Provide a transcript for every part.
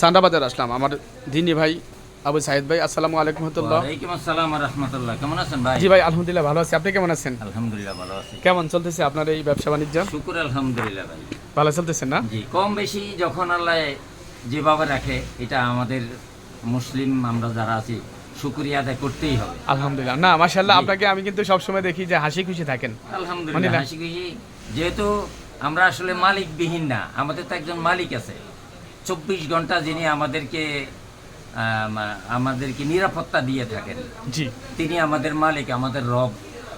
চান্দাবাজার আসলাম। আমার দিনী ভাই আবু সাইদ ভাই আসসালামু আলাইকুম রহমতুল্লাহ। ওয়ালাইকুম আসসালাম ওয়া রাহমাতুল্লাহ। কেমন আছেন ভাই? জি ভাই আলহামদুলিল্লাহ ভালো আছি। আপনি কেমন আছেন? আলহামদুলিল্লাহ ভালো আছি। কেমন চলতেছে আপনার এই ব্যবসা বাণিজ্য? শুকুর আলহামদুলিল্লাহ ভাই। ভালো চলতেছে না? জি কম বেশি যখন আল্লাহ যেভাবে রাখে এটা আমাদের মুসলিম আমরা যারা আছি শুকরিয়া আদায় করতেই হবে। আলহামদুলিল্লাহ। না মাশাআল্লাহ আপনাকে আমি কিন্তু সবসময় দেখি যে হাসি খুশি থাকেন। আলহামদুলিল্লাহ হাসি খুশি। যেহেতু আমরা আসলে মালিক বিহীন না আমাদের তো একজন মালিক আছে। চব্বিশ ঘণ্টা যিনি আমাদেরকে আমাদেরকে নিরাপত্তা দিয়ে থাকেন। জি। তিনি আমাদের মালিক আমাদের রব।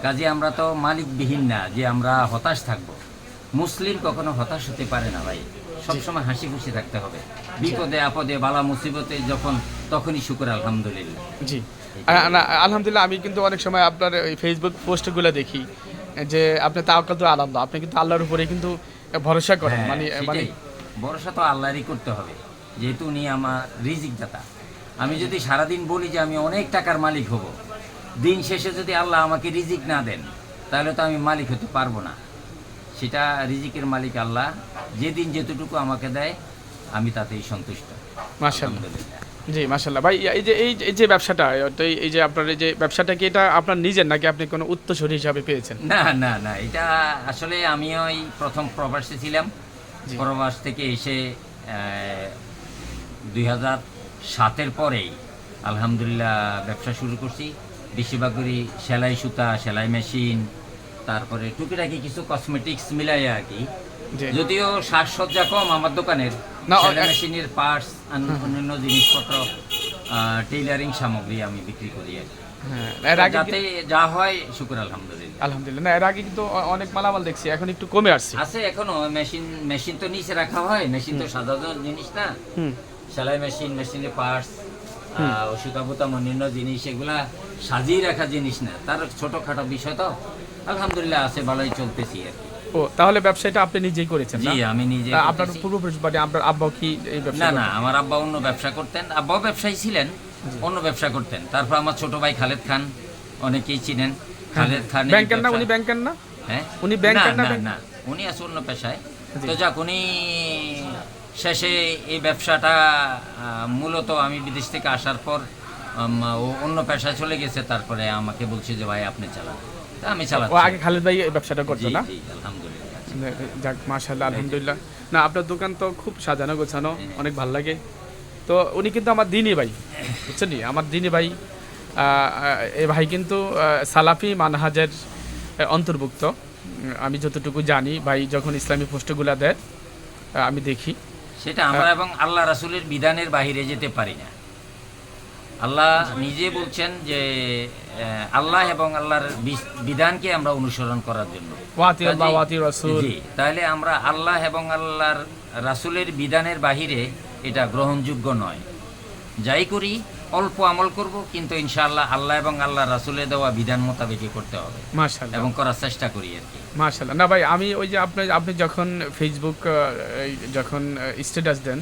কাজে আমরা তো মালিকবিহীন না যে আমরা হতাশ থাকব। মুসলিম কখনো হতাশ হতে পারে না ভাই। সবসময় হাসি খুশি থাকতে হবে। বিপদে আপদে বালা মুসিবতে যখন তখনই শুকুর আলহামদুলিল্লাহ। জি। আলহামদুলিল্লাহ আমি কিন্তু অনেক সময় আপনার ওই ফেসবুক পোস্টগুলো দেখি যে আপনি তাওয়াক্কাল তো আল্লাহ আপনি কিন্তু আল্লাহর উপরে কিন্তু ভরসা করেন হ্যাঁ, মানে মানে। ভরসা তো আল্লাহরই করতে হবে যেহেতু উনি আমার রিজিক দাতা আমি যদি সারাদিন বলি যে আমি অনেক টাকার মালিক হব দিন শেষে যদি আল্লাহ আমাকে রিজিক না দেন তাহলে তো আমি মালিক হতে পারব না। সেটা রিজিকের মালিক আল্লাহ যেদিন যেতটুকু আমাকে দেয় আমি তাতেই সন্তুষ্ট। আলহামদুলিল্লাহ। জি মাশাল্লাহ ভাই এই যে এই যে ব্যবসাটা এই- যে আপনার এই যে ব্যবসাটা কি এটা আপনার নিজের নাকি আপনি কোনো উত্তরসূরি হিসাবে পেয়েছেন? না না না এটা আসলে আমি ওই প্রথম প্রবাসে ছিলাম। প্রবাস থেকে এসে দুই হাজার সাতের পরেই আলহামদুলিল্লাহ ব্যবসা শুরু করছি। বেশিরভাগ করি সেলাই সুতা সেলাই মেশিন তারপরে টুকিটাকি কিছু কসমেটিক্স মিলাই আর কি। যদিও সাজসজ্জা কম আমার দোকানের সেলাই মেশিনের পার্টস অন্যান্য জিনিসপত্র টেইলারিং সামগ্রী আমি বিক্রি করি আর কি। হ্যাঁ এর আগে যাতে যা হয় শুকুর আলহামদুলিল্লাহ। আলহামদুলিল্লাহ। না এর আগে কিন্তু অনেক মালামাল দেখছি এখন একটু কমে আসছে। আছে এখনও মেশিন মেশিন তো নিচে রাখা হয় মেশিন তো সাধারণ জিনিস না হুম। সেলাই মেশিন মেশিনের পার্টস সুতাবুতাম অন্যান্য জিনিস এগুলা সাজিয়ে রাখা জিনিস না। তার ছোটখাটো বিষয় তো। আলহামদুলিল্লাহ আছে ভালোই চলতেছি আর কি। ও তাহলে ব্যবসাটা আপনি নিজেই করেছেন না? জি আমি নিজে আপনার পূর্বপুরুষ মানে আপনার আব্বা কি এই ব্যবসা না না আমার আব্বা অন্য ব্যবসা করতেন। আব্বাও ব্যবসায়ী ছিলেন অন্য ব্যবসা করতেন। তারপর আমার ছোট ভাই খালেদ খান অনেকেই চিনেন। খালেদ খান ব্যাংকের না? উনি ব্যাংকের না? হ্যাঁ? উনি ব্যাংকের না না? উনি আছে অন্য পেশায়। তো যাক উনি শেষে এই ব্যবসাটা মূলত আমি বিদেশ থেকে আসার পর ও অন্য পেশায় চলে গেছে। তারপরে আমাকে বলছে যে ভাই আপনি চালান। তা আমি ও চালাচ্ছি। আগে খালেদ ভাই এই ব্যবসাটা করতো না? আলহামদুলিল্লাহ। যাক মাশাল্লাহ আলহামদুলিল্লাহ। না আপনার দোকান তো খুব সাজানো গোছানো অনেক ভালো লাগে। তো উনি কিন্তু আমার দিনী ভাই বুঝছেন আমার দিনী ভাই এ ভাই কিন্তু সালাফি মানহাজের অন্তর্ভুক্ত। আমি যতটুকু জানি ভাই যখন ইসলামী পোস্টগুলো দেয় আমি দেখি। সেটা আমরা এবং আল্লাহ রাসুলের বিধানের বাইরে যেতে পারি না। আল্লাহ নিজে বলছেন যে আল্লাহ এবং আল্লাহর বিধানকে আমরা অনুসরণ করার জন্য। তাহলে আমরা আল্লাহ এবং আল্লাহর রাসুলের বিধানের বাহিরে এটা গ্রহণযোগ্য নয়। যাই করি অল্প আমল করব কিন্তু ইনশাআল্লাহ আল্লাহ এবং আল্লাহ রাসূলের দেওয়া বিধান মোতাবেকই করতে হবে এবং করার চেষ্টা করি আর কি। মাশাল্লাহ না ভাই আমি ওই যে আপনি আপনি যখন ফেসবুক যখন স্ট্যাটাস দেন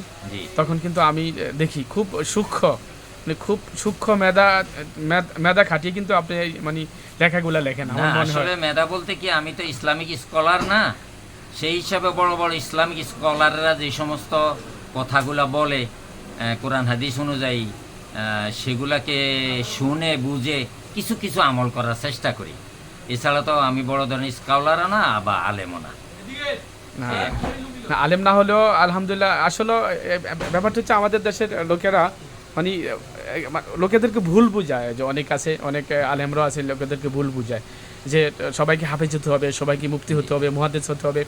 তখন কিন্তু আমি দেখি খুব সূক্ষ্ম মানে খুব সূক্ষ্ম মেধা মেধা খাটিয়ে কিন্তু আপনি মানে লেখাগুলা লেখেন আসলে মেধা বলতে কি আমি তো ইসলামিক স্কলার না সেই হিসাবে বড় বড় ইসলামিক স্কলাররা যে সমস্ত কথাগুলা বলে কোরআন হাদিস অনুযায়ী সেগুলাকে শুনে বুঝে কিছু কিছু আমল করার চেষ্টা করি। এছাড়া তো আমি বড় ধরনের স্কলারও না বা আলেমও না। না, আলেম না হলেও আলহামদুলিল্লাহ আসলে ব্যাপারটা হচ্ছে আমাদের দেশের লোকেরা মানে লোকেদেরকে ভুল বুঝায় যে অনেক আছে অনেক আলেমরা আছে লোকেদেরকে ভুল বুঝায় যে সবাইকে হাফেজ হতে হবে সবাইকে মুক্তি হতে হবে মহাদেশ হতে হবে।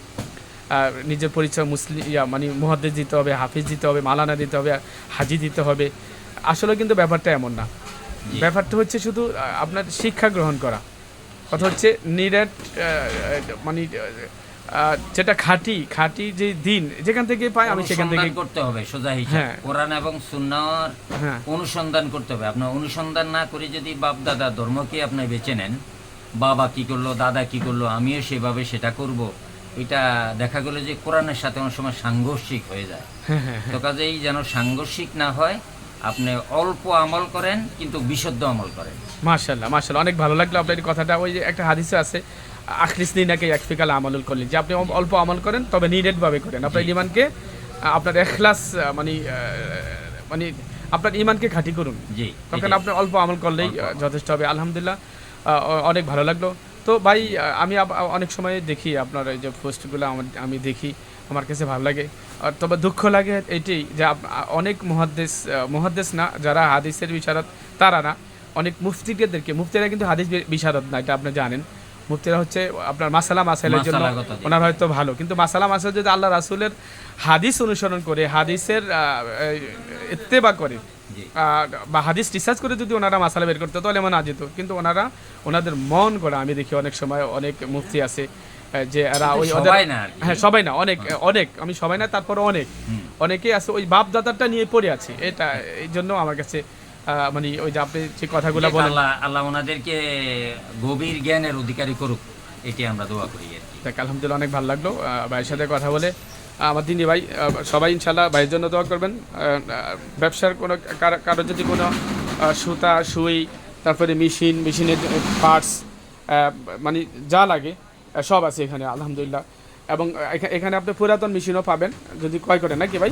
নিজের পরিচয় মুসলিম ইয়া মানে মহাদেশ দিতে হবে হাফিজ দিতে হবে মালানা দিতে হবে হাজি দিতে হবে। আসলে কিন্তু ব্যাপারটা এমন না। ব্যাপারটা হচ্ছে শুধু আপনার শিক্ষা গ্রহণ করা। কথা হচ্ছে নিরেট মানে যেটা খাঁটি খাঁটি যে দিন যেখান থেকে পাই আমি সেখান থেকে করতে হবে সোজা হিসাব। হ্যাঁ। কোরআন এবং সুন্নাহর হ্যাঁ। অনুসন্ধান করতে হবে। আপনার অনুসন্ধান না করে যদি বাপ দাদা ধর্মকে আপনি বেছে নেন বাবা কি করল দাদা কি করল আমিও সেভাবে সেটা করব। এটা দেখা গেলো যে কোরআনের সাথে অনেক সময় সাংঘর্ষিক হয়ে যায়। তো কাজেই যেন সাংঘর্ষিক না হয় আপনি অল্প আমল করেন কিন্তু বিশুদ্ধ আমল করেন। মাশাল্লাহ মাশাল্লাহ অনেক ভালো লাগল আপনার কথাটা। ওই যে একটা হাদিসে আছে আখরিস নাকি একফিকাল আমলুল করলেন যে আপনি অল্প আমল করেন তবে নিরেট ভাবে করেন। আপনার ইমানকে আপনার এখলাস মানে মানে আপনার ইমানকে খাঁটি করুন। জি তখন। আপনি অল্প আমল করলেই আমল। যথেষ্ট হবে। আলহামদুলিল্লাহ অনেক ভালো লাগল। তো ভাই আমি অনেক সময় দেখি আপনার এই যে পোস্টগুলো আমি দেখি আমার কাছে ভালো লাগে। আর তবে দুঃখ লাগে এটাই যে অনেক মহাদ্দেশ আহ, মহাদ্দেশ না যারা হাদিসের বিশারদ তারা না অনেক মুফতিদেরকে মুফতিরা কিন্তু হাদিস বি- বিশারদ না এটা আপনি জানেন। মুফতিরা হচ্ছে আপনার মাসালা মাসাইলের জন্য ওনার হয়তো ভালো কিন্তু মাসালা মাসাল যদি আল্লাহ রাসুলের হাদিস অনুসরণ করে হাদিসের ইত্তেবা করে বা হাদিস রিসার্চ করে যদি ওনারা মাসালা বের করতো তাহলে মনে যেত। কিন্তু ওনারা ওনাদের মন করে আমি দেখি অনেক সময় অনেক মুফতি আছে যে এরা ওই সবাই না হ্যাঁ সবাই না অনেক অনেক আমি সবাই না তারপরে অনেক। অনেকেই আছে ওই বাপ দাদারটা নিয়ে পড়ে আছে এটা এই জন্য আমার কাছে মানে ওই যে আপনি যে কথাগুলো বলেন। আল্লাহ আল্লাহ ওনাদেরকে গভীর জ্ঞানের অধিকারী করুক এটি আমরা দোয়া করি আর কি। আলহামদুলিল্লাহ অনেক ভালো লাগল ভাইয়ের সাথে কথা বলে। আমার দিনী ভাই সবাই ইনশাল্লাহ ভাইয়ের জন্য দোয়া করবেন। ব্যবসার কোনো কারো- যদি কোনো সুতা সুই তারপরে মেশিন মেশিনের পার্টস মানে যা লাগে সব আছে এখানে আলহামদুলিল্লাহ। এবং এখানে আপনি পুরাতন মেশিনও পাবেন যদি ক্রয় করেন নাকি ভাই?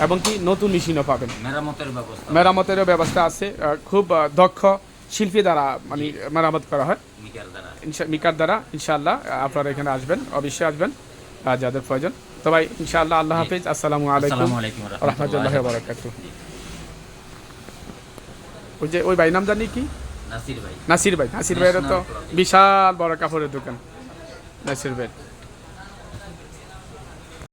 এবং কি নতুন মেশিনও পাবেন। মেরামতের ব্যবস্থা। মেরামতেরও ব্যবস্থা আছে খুব দক্ষ শিল্পী দ্বারা মানে মেরামত করা হয়। মিকার দ্বারা। ইনশা- মিকার দ্বারা ইনশাআল্লাহ আপনারা এখানে আসবেন অবশ্যই আসবেন যাদের প্রয়োজন। তো ভাই ইনশাআল্লাহ আল্লাহ হাফিজ আসসালামু আলাইকুম রহমতুল্লাহ রহমতুল্লাহ ওই যে ওই ভাই নাম জানি কি? নাসির ভাই। নাসির ভাই নাসির ভাইয়ের তো বিশাল বড় কাপড়ের দোকান। নাসির ভাই।